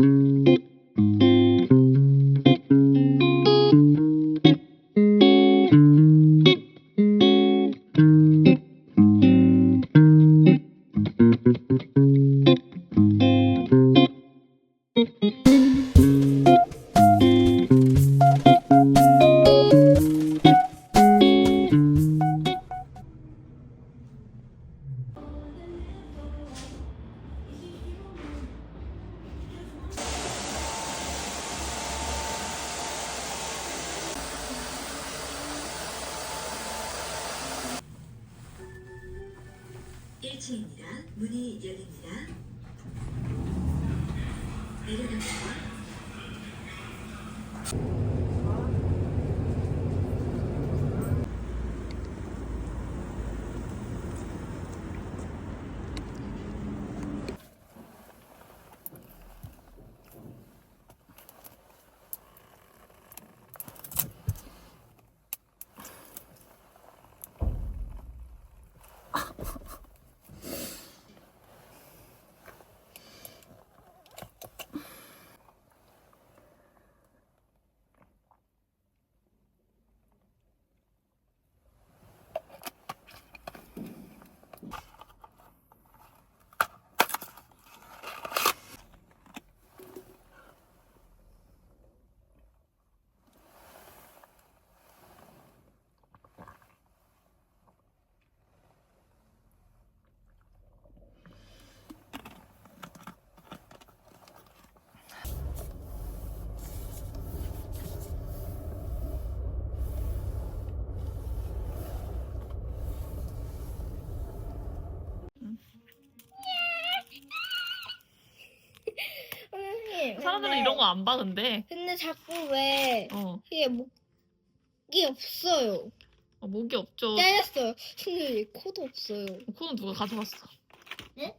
Mm-hmm. 일층입니다 문이 열립니다. 내려갑니다. 사람들은 이런 거 안 봐, 근데. 근데 자꾸 왜 어, 이게 목이 없어요. 어, 목이 없죠. 잘렸어요. 근데 이 코도 없어요. 코는 누가 가져갔어? 네?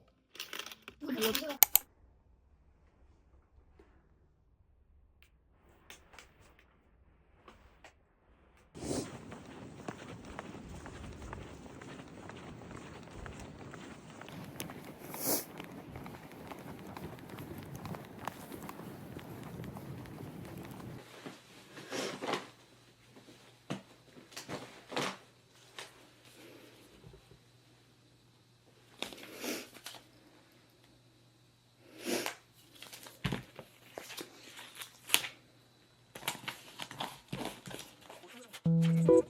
대박,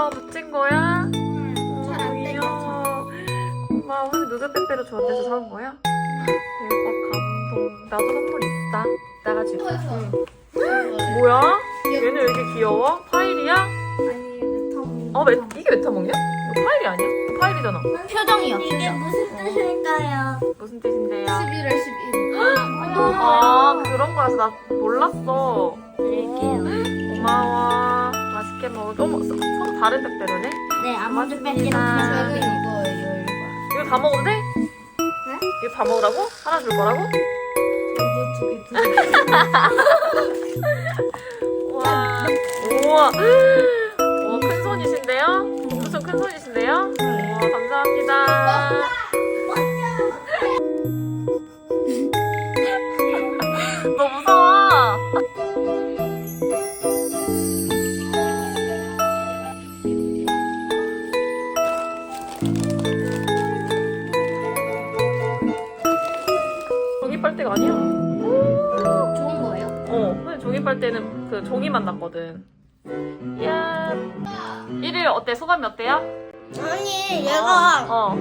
너랑 붙인 거야? 잘안 귀여워. 엄마 오늘 누드 빼빼로 좋아해서 사온 거야? 대박, 감동. 나도 선물 있다. 이따가 줄게. 뭐야? 얘는 왜 이렇게 귀여워? 파일이야? 아니 메타몽. 어, 메, 이게 메타몽이야? 이거 파일이 아니야? 이거 파일이잖아. 표정이요. 이게 무슨 뜻일까요? 무슨 뜻인데요? 11월 11일. 아, 그런 거라서 나 몰랐어. 드릴게요. 고마워. 다른 빼빼로네? 네, 아몬드 저는 그냥 이거예요. 일반. 이거 다 먹어도 돼? 이거 다 먹으라고? 하나 줄 거라고? 저도 두개 두 개. 와, 우와. 와, 큰 손이신데요? 엄청 큰 손이신데요? 우와, 감사합니다. 빨대는 그 종이만 났거든. 야, 1일 어때? 소감이 어때요? 아니, 얘가, 어,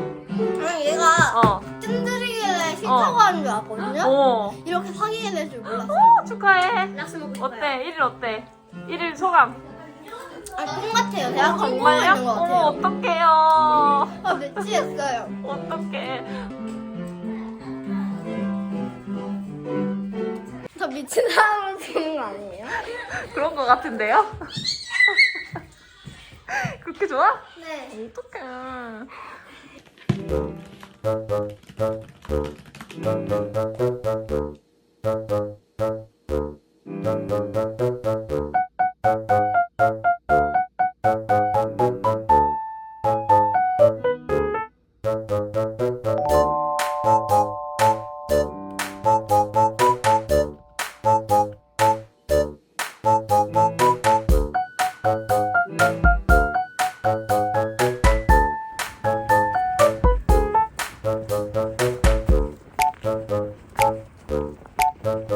아니, 얘가 어, 뜸들이길래 싫다고 하는 줄 알았거든요? 어. 이렇게 사귀게 될 줄 몰랐어요. 축하해. 락스 먹고. 어때? 1일 어때? 1일 소감. 아, 똑같아요. 제가 성공하고 정말요? 있는 것 어머, 같아요. 어떡해요. 아, 미치겠어요. 어떡해. 저 미친 사람으로 되는 거 아니에요? 그런 거 같은데요? 그렇게 좋아? 네. 어떡해. 근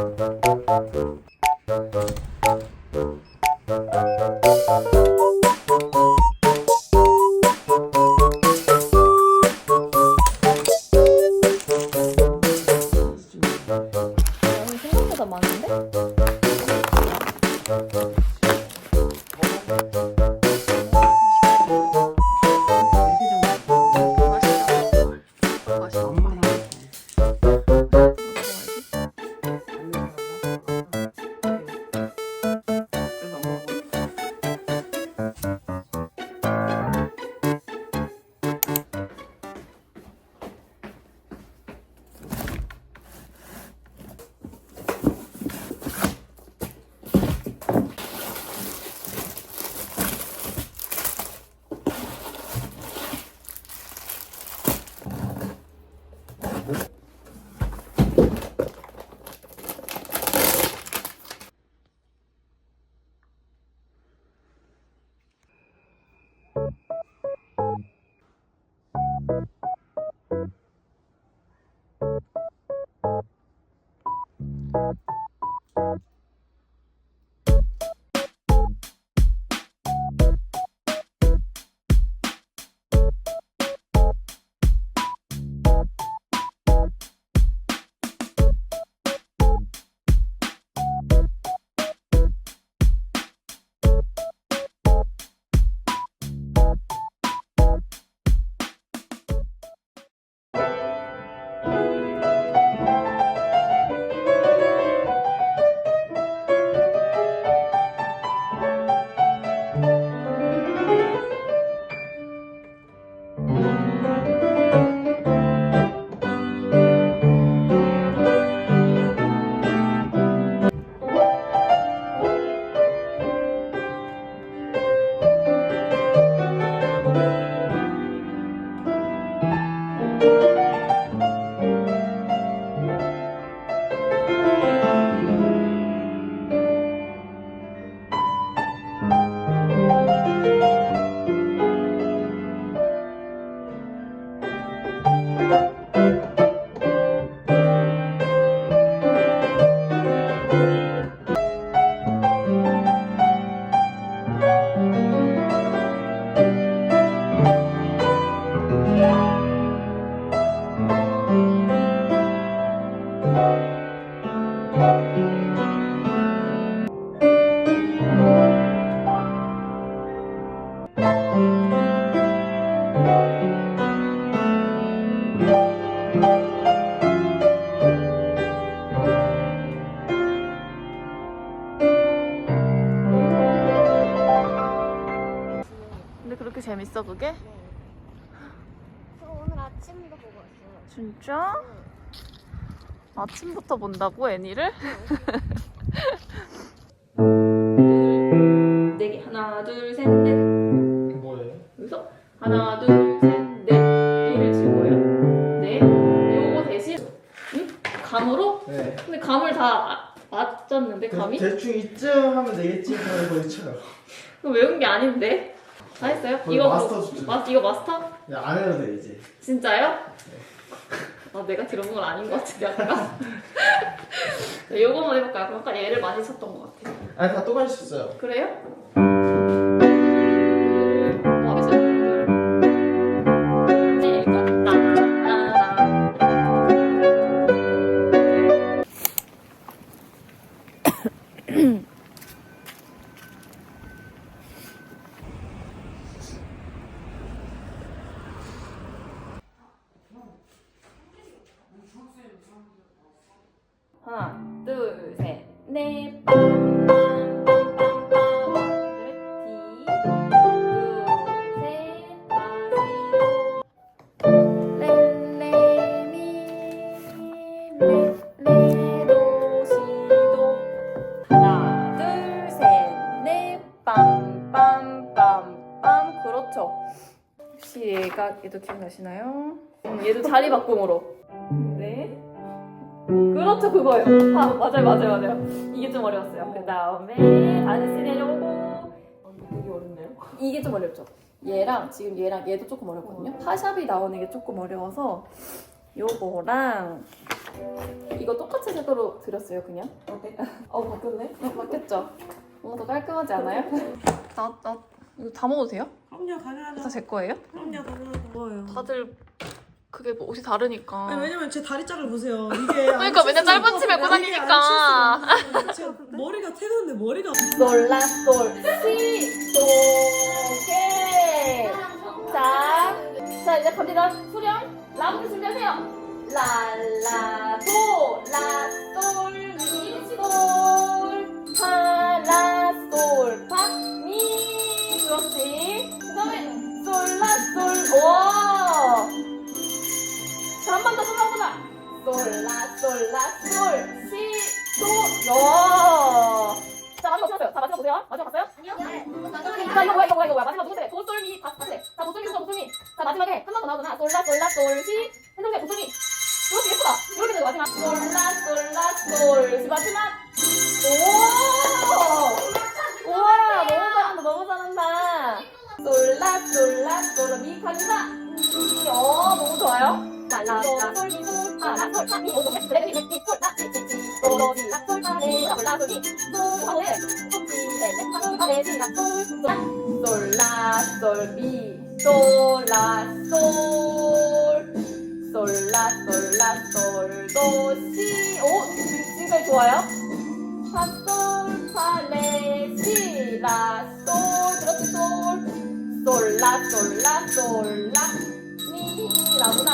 재밌어 그게? 저 오늘 아침도 보고 왔어요. 진짜? 아침부터 본다고 애니를? 네개 하나 둘셋 넷. 뭐예요? 여기서 하나 둘셋 넷. 네. 요거 대신 응? 감으로? 네. 근데 감을 다 아- 맞췄는데 감이? 대충 이쯤 하면 되겠지 하면 거의 쳐요. 그거 외운 게 아닌데. 다 했어요? 거의 이거 마스터 뭐- 수준. 마, 이거 마스터? 그냥 안 해도 돼 이제. 진짜요? 아, 내가 들은 건 아닌 것 같은데 아까. 네, 요거만 해볼까요? 아까 얘를 많이 쳤던 것 같아요. 아니 다 똑같이 수 있어요. 그래요? 얘도 기억나시나요? 음, 얘도 자리 바꿈으로. 네. 그렇죠 그거예요. 아 맞아요 맞아요 맞아요. 이게 좀 어려웠어요. 그 다음에 다시 내려오고. 되게 어렵네요. 이게 좀 어렵죠. 얘랑 지금 얘랑 얘도 조금 어렵거든요. 파샵이 나오는 게 조금 어려워서 요거랑 이거 똑같이 색으로 드렸어요 그냥. 어 바뀌었네. 어, 바뀌었죠. 뭔가 더 깔끔하지 않아요? 나, 나 이거 다 먹어도 돼요? 그럼요 당연하죠. 다 제 거예요? 그럼요 당연하죠. 뭐예요? 다들 그게 뭐 옷이 다르니까. 아니 왜냐면 제 다리짝을 보세요. 이게 그러니까 맨날 짧은 치 메고 다니니까. 머리가 태그인데 머리가 도 오케이 자, 자 이제 갑니다. 수령 라부터 준비하세요. 랄라 도 라솔미시돌파라솔파미. 그렇지. 그 솔라솔 오 자, 한 번 더, 한번 더. 솔라, 솔라, 솔, 시, 도, 요. 자, 마지막 들었어요. 자, 마지막 보세요. 마지막 봤어요? 아니요. 자, 이거 뭐야, 이거 뭐야, 이거 뭐야. 마지막 누구세요? 도, 솔, 미, 다, 다세. 자, 도, 솔, 미, 도, 솔, 미. 자, 마지막에 한 번 더 나오잖아. 솔라, 솔라, 솔, 시. 핸드폰에 도, 솔, 미. 이렇게 예쁘다. 이렇게 되고 마지막. 솔라, 솔라, 솔, 시. 마지막. 오! 우와, 너무 잘한다, 너무 잘한다. 솔라, 솔라, 솔, 미, 갑니다. 미, 어, 너무 좋아요. 솔라 솔라 솔도시. 오 지금까지 좋아요? 파솔 파레 시라 솔. 그렇지 솔 솔라 솔라 솔라. 미라구나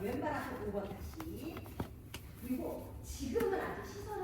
왼발 앞으로 5번 다시. 그리고 지금은 아직 시선